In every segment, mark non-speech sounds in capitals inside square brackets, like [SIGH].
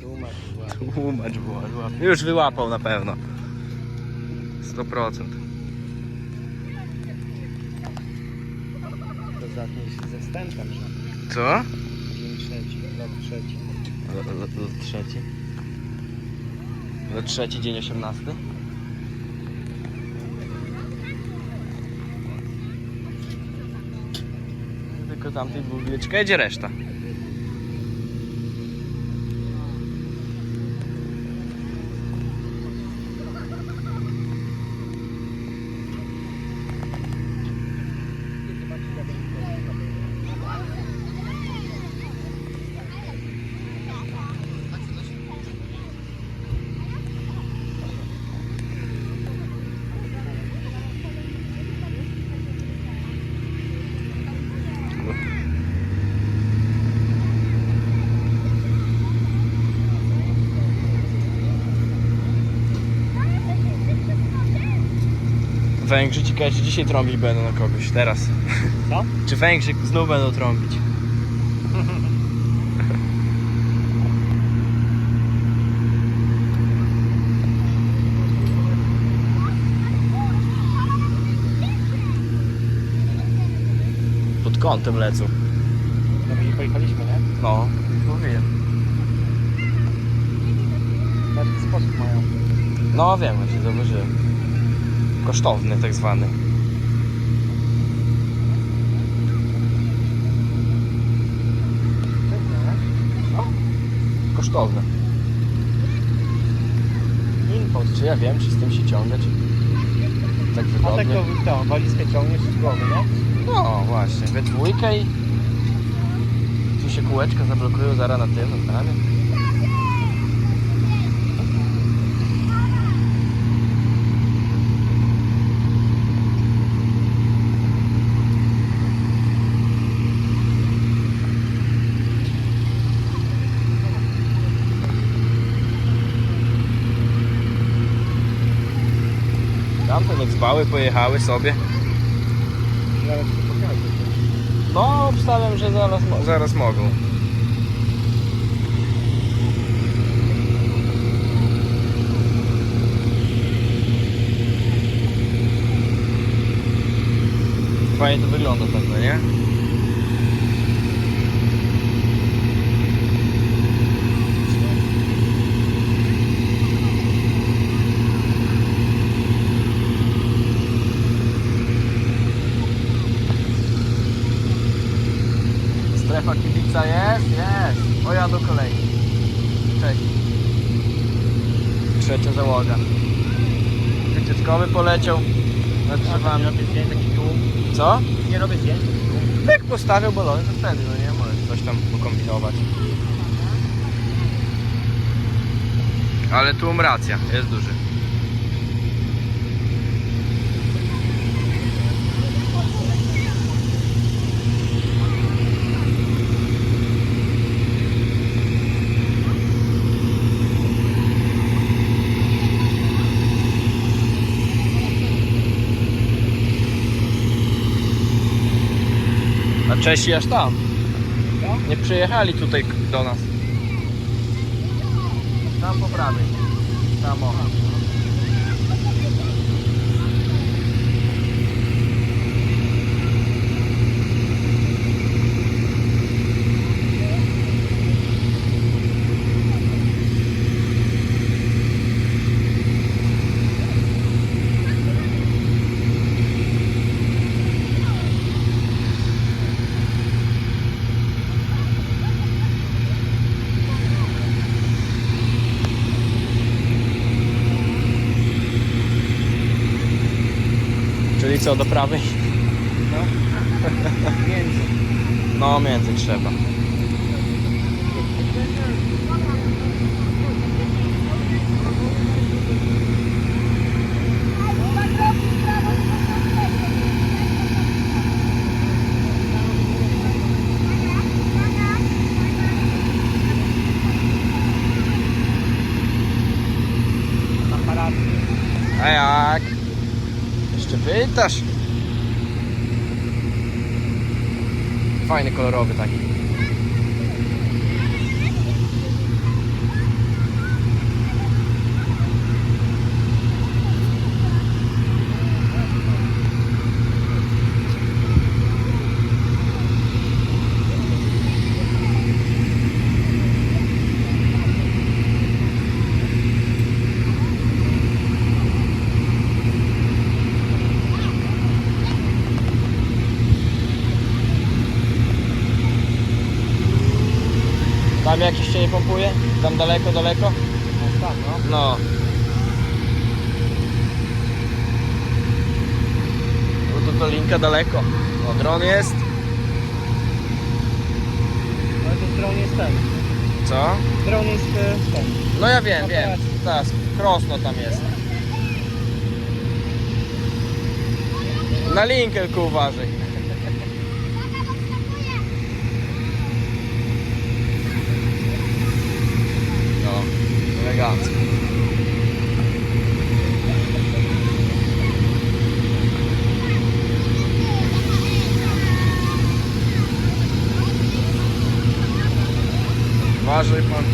Tłumacz, właśnie. Tłumacz była. Już wyłapał na pewno. 100%. To zatnie się ze wstępem, że Co? dzień trzeci, trzeci. Lot trzeci. Lot trzeci, dzień 18. Tylko tamtej był wieczka, jedzie reszta. Węgrzy ci każe dzisiaj trąbić będą na kogoś, teraz. Co? [LAUGHS] Czy Węgrzy znów będą trąbić? Pod kątem lecą. No my nie pojechaliśmy, nie? No, mówiłem. W jaki sposób mają. No wiem, właśnie zauważyłem. Kosztowny tak zwany. No. Kosztowny. Impost. Czy ja wiem, czy z tym się ciągać? Tak A tak wygodnie. to tą walizkę ciągniesz z głowy, nie? No właśnie, we dwójkę i tu się kółeczka zablokują zaraz na tym, na prawie. Tamte niech zbały pojechały sobie. Zaraz pokażę. No, obstawiam, że zaraz, zaraz mogą. Fajnie to wygląda tak, no nie? Strefa kibica jest? Jest. O ja do kolei. Cześć. Trzecia załoga. Wycieczkowy poleciał nad Nie drzewami. robię zdjęć, taki tłum. Co? Nie robię zdjęć, taki tłum. Jak postawił balony, to wtedy, no nie? Możesz coś tam pokombinować. Ale tłum racja, jest duży. A Czesi aż tam. Nie przyjechali tutaj do nas. Tam po prawej. Tam o. Czyli co, do prawej? No. [LAUGHS] Między. No, między trzeba. A jak? Pytasz? Fajny, kolorowy taki. Jakiś cię nie pompuje? Tam daleko, daleko? No tak, no. No. No to to linka daleko. O, dron jest. Ale to dron jest ten. Co? Dron jest e, ten. No ja wiem, wiem. Operacja. Tak, krosno tam jest. Na linkelku uważaj. eleganți. Важный понтон.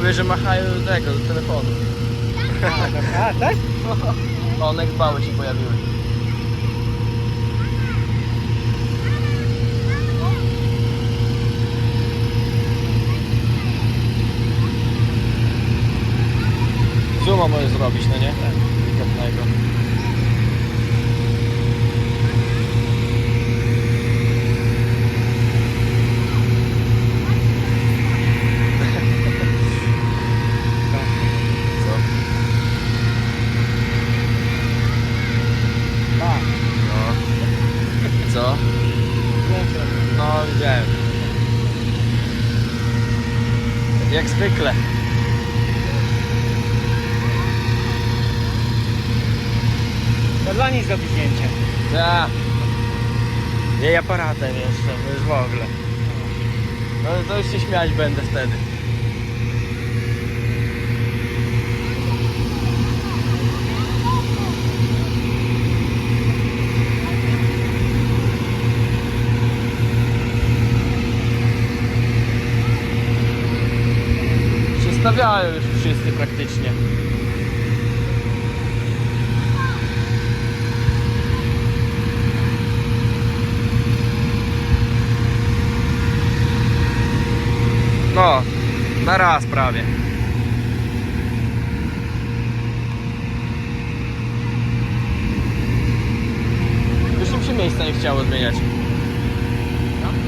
Mówię, że machają do tego, do telefonu. A, tak? A, [LAUGHS] tak? One gbały się pojawiły. Zooma możesz zrobić, no nie? Delikatnego. Co? Ma. No. Co? Zdjęcie. No, widziałem. Jak zwykle. Niej zrobi zdjęcie. Ja. Jej aparatem jeszcze, już w ogóle. No to już się śmiać będę wtedy. Przestawiają już wszyscy praktycznie. No, na raz prawie. Już im się miejsca nie chciało zmieniać.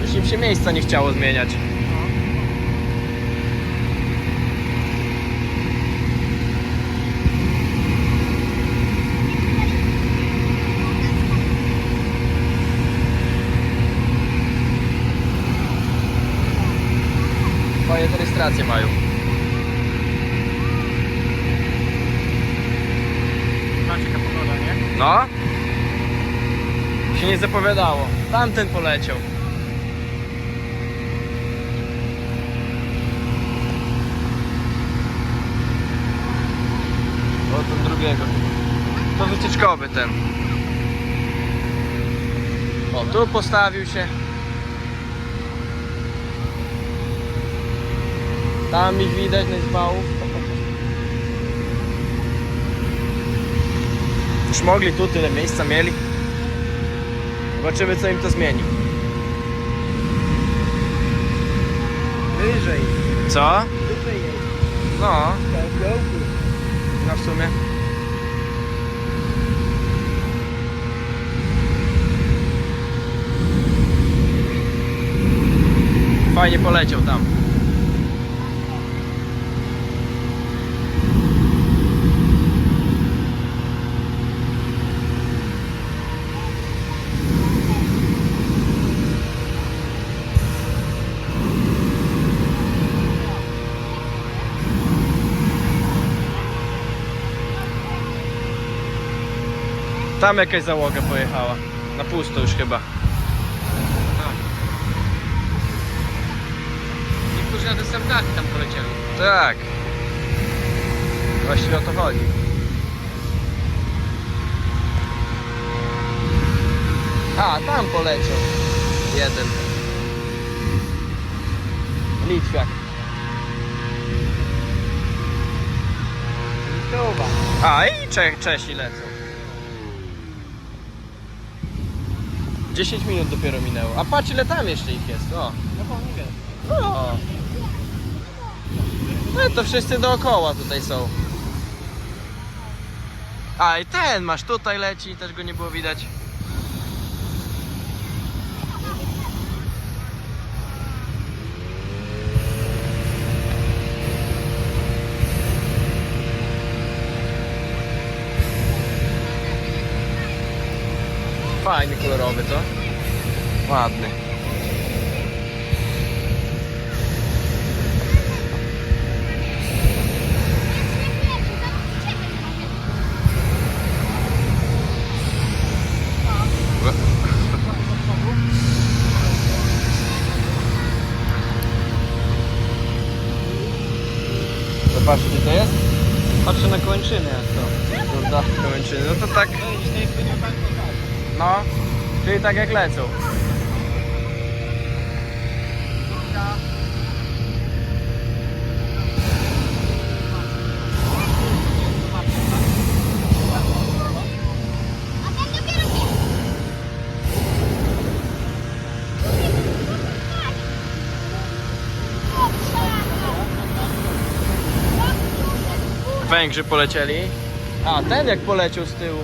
Już im się miejsca nie chciało zmieniać. Rejestracje mają. Macie jaka pogoda, nie? No? Się nie zapowiadało. Tamten poleciał. O, ten drugiego. To wycieczkowy ten. O, tu postawił się. Tam ich widać na zbałów. Już mogli tu tyle miejsca mieli. Zobaczymy co im to zmieni. Wyżej. Co? Wyżej. No, Tak, no w sumie. Fajnie poleciał tam. Tam jakaś załoga pojechała. Na pusto już chyba. Niektórzy na samdaki tam polecieli. Tak. Właściwie o to chodzi. A, tam poleciał. Jeden. Litwiak. Tuba. A i Czech, Czesi lecą. 10 minut dopiero minęło. A patrz ile tam jeszcze ich jest. O. No wiem. No. No to wszyscy dookoła tutaj są. A i ten masz tutaj leci, też go nie było widać. Kolorowy, co? Ładny. Zobaczcie gdzie to jest? Patrzę na kończyny jak to. Kurde, kończyny. No to tak, no, czyli tak jak lecą. Węgrzy polecieli. A, ten jak poleciał z tyłu.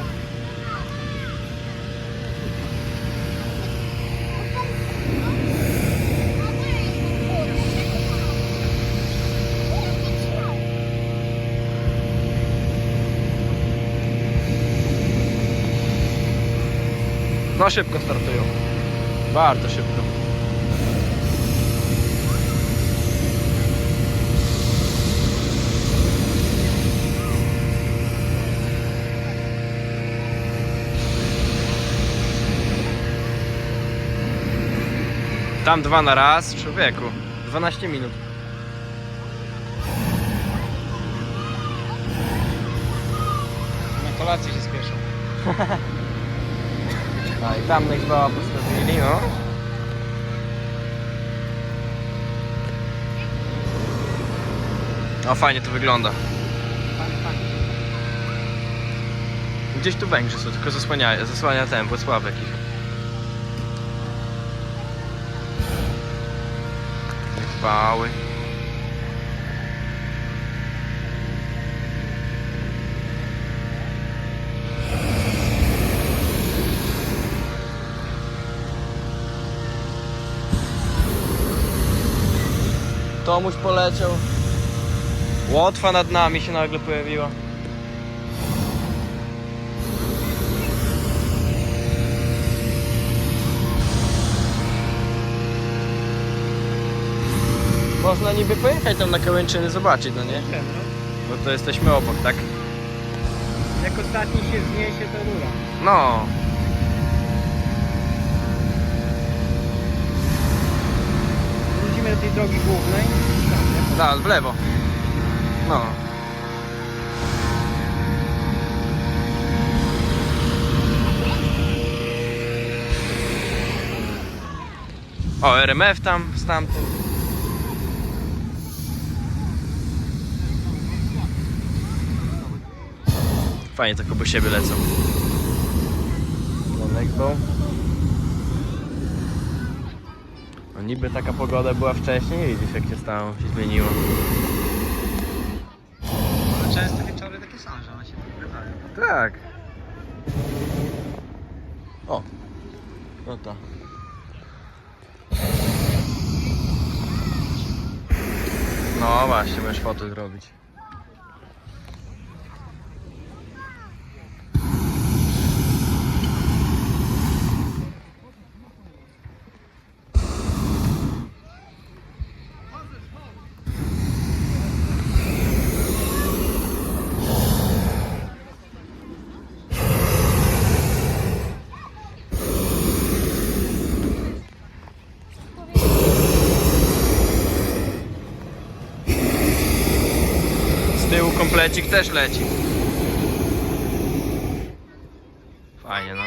No szybko startują. Bardzo szybko. Tam dwa na raz, człowieku. 12 minut. Na kolację się spieszą. [LAUGHS] A i tam Nextbała postawili, no. O, fajnie to wygląda. Gdzieś tu Węgrzy są, tylko zasłania, zasłania ten, Włocławek ich. Nextbały. Tomuś poleciał. Łotwa nad nami się nagle pojawiła. Można niby pojechać tam na Kałęczyny zobaczyć, no nie? No. Bo to jesteśmy obok, tak? Jak ostatni się zniesie, to rura. No. Wrócimy do tej drogi głównej. Da, w lewo. No. O, RMF tam, stamtąd. Fajnie tak obok siebie lecą. No, Nextbow. No niby taka pogoda była wcześniej i widzisz jak się stało, się zmieniło. Ale często wieczory takie są, że one się pokrywają. Tak. O. No to. No właśnie, możesz foto zrobić. Z komplecik też leci. Fajnie no.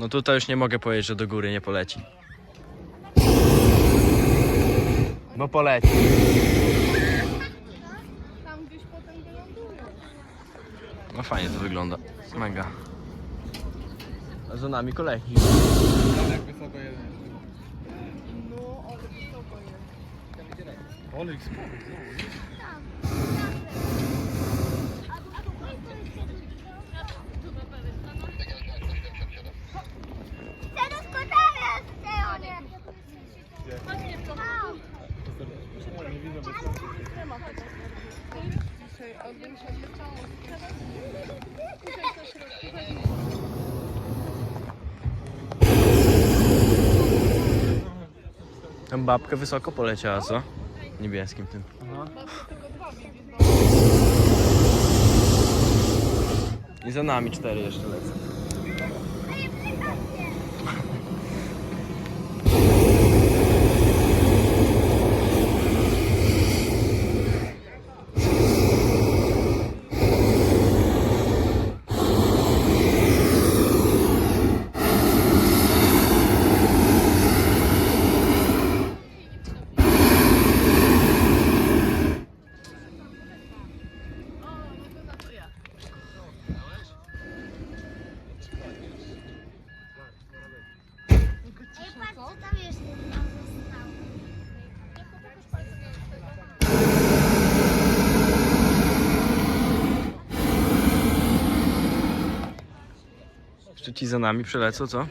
No tutaj już nie mogę powiedzieć, że do góry nie poleci. Bo poleci. Tam gdzieś potem wylądują. No fajnie to wygląda. Mega. A za nami kolejki. Jak wysoko jest. No, ale wysoko jest. Olek. Teraz Tam babka wysoko poleciała, co? Niebieskim tym. I za nami cztery jeszcze lecą. Jeszcze ci za nami przelecą, co?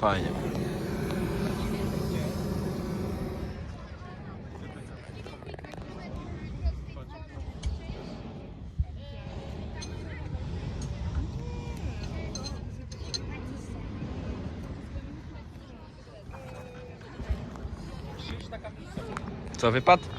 Fajnie. Wypadł?